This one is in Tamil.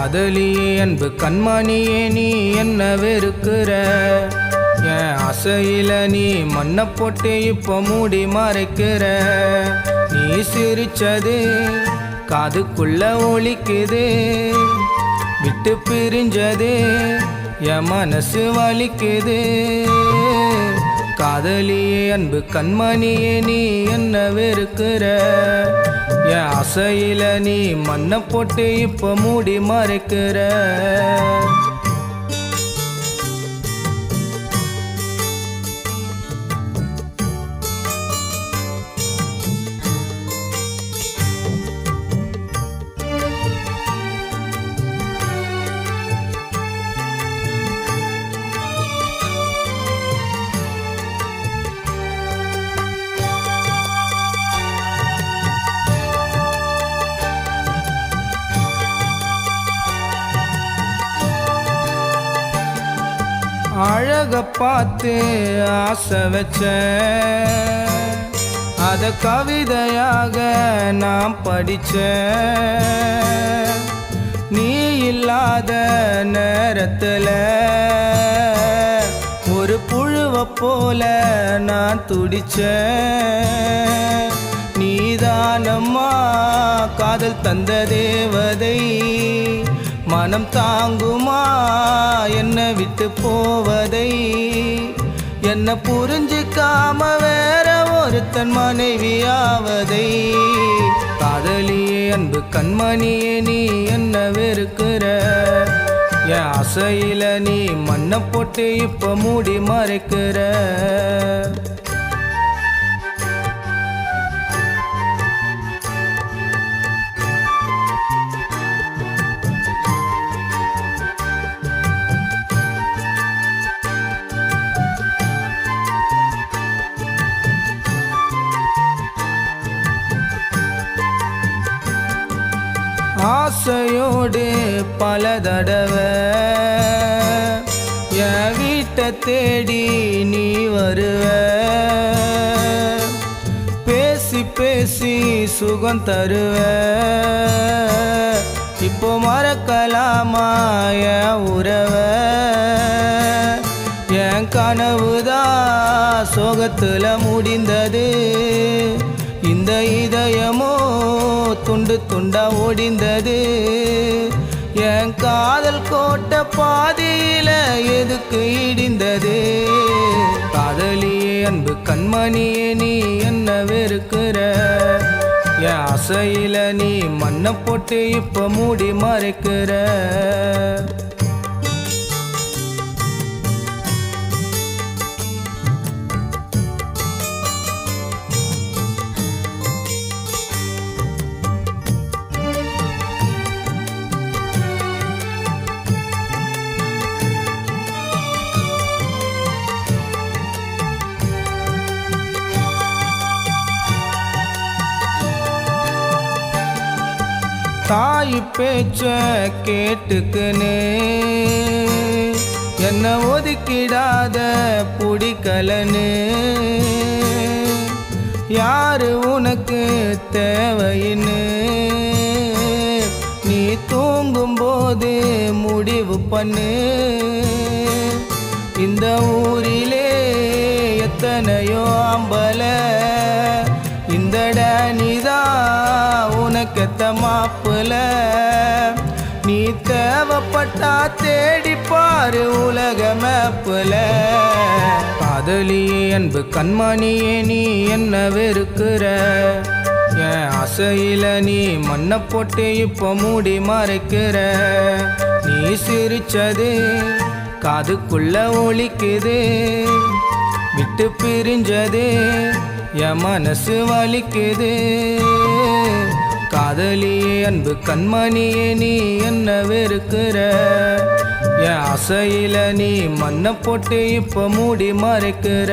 காதலியே அன்பு கண்மணியே நீ என்ன வெறுக்கிற? என் அசையில நீ மண்ணை போட்டு இப்போ மூடி மறைக்கிற. நீ சிரிச்சது காதுக்குள்ள ஒழிக்குது விட்டு பிரிஞ்சது என் மனசு வலிக்குது. காதலியே அன்பு கண்மணியே நீ என்ன வெறுக்கிற? என் அசையில நீ மண்ணை போட்டு இப்போ மூடி மறைக்கிற. அழக பார்த்து ஆசை வச்ச. அத கவிதையாக நான் படிச்ச. நீ இல்லாத நேரத்தில் ஒரு புழுவை போல நான் துடிச்சேன் நீதானம்மா காதல் தந்த தேவதை. மனம் தாங்குமா? என்னை விட்டு போவதை? என்ன புரிஞ்சுக்காம வேற ஒருத்தன் மனைவியாவதை? காதலியே அன்பு கண்மணியே நீ என்ன வெறுக்கிற? என் அசையில நீ மண்ணை போட்டு இப்ப மூடி மறைக்கிற? ஆசையோடு பல தடவை என் வீட்டை தேடி நீ வருவ. பேசி பேசி சுகம் தருவ. இப்போ மறக்கலாமா என் உறவ? என் கனவுதான் சோகத்தில் முடிந்தது. இந்த இதயமோ துண்டு துண்டா ஒடிந்தது. என் காதல் கோட்ட பாதியில எதுக்கு இடிந்தது? காதலியே அன்பு கண்மணியே நீ என்ன வெறுக்கிற? என் அசையில நீ மண்ணை போட்டு இப்ப மூடி மறைக்கிற. தாய் பேச்ச கேட்டுக்குன்னு. என்ன ஒதுக்கிடாத பிடிக்கலன்னு. யாரு உனக்கு தேவைன்னு. நீ தூங்கும்போது முடிவு பண்ணு. இந்த ஊரிலே எத்தனையோ அம்பலை இந்த நீதா உனக்கெத்த மாப்புல நீ தேவைப்பட்டா தேடி பாரு உலக மேப்புல காதலியே அன்பு கண்மணியே நீ என்ன வெறுக்கிற? என் அசையில நீ மண்ணை போட்டு இப்போ மூடி மறைக்கிற. நீ சிரிச்சது காதுக்குள்ள ஒழிக்குது விட்டு பிரிஞ்சது என் மனசு வலிக்குது. காதலியே அன்பு கண்மணியே நீ என்ன வெறுக்கிற? என் அசையில நீ மண்ணை போட்டு இப்போ மூடி மறைக்கிற.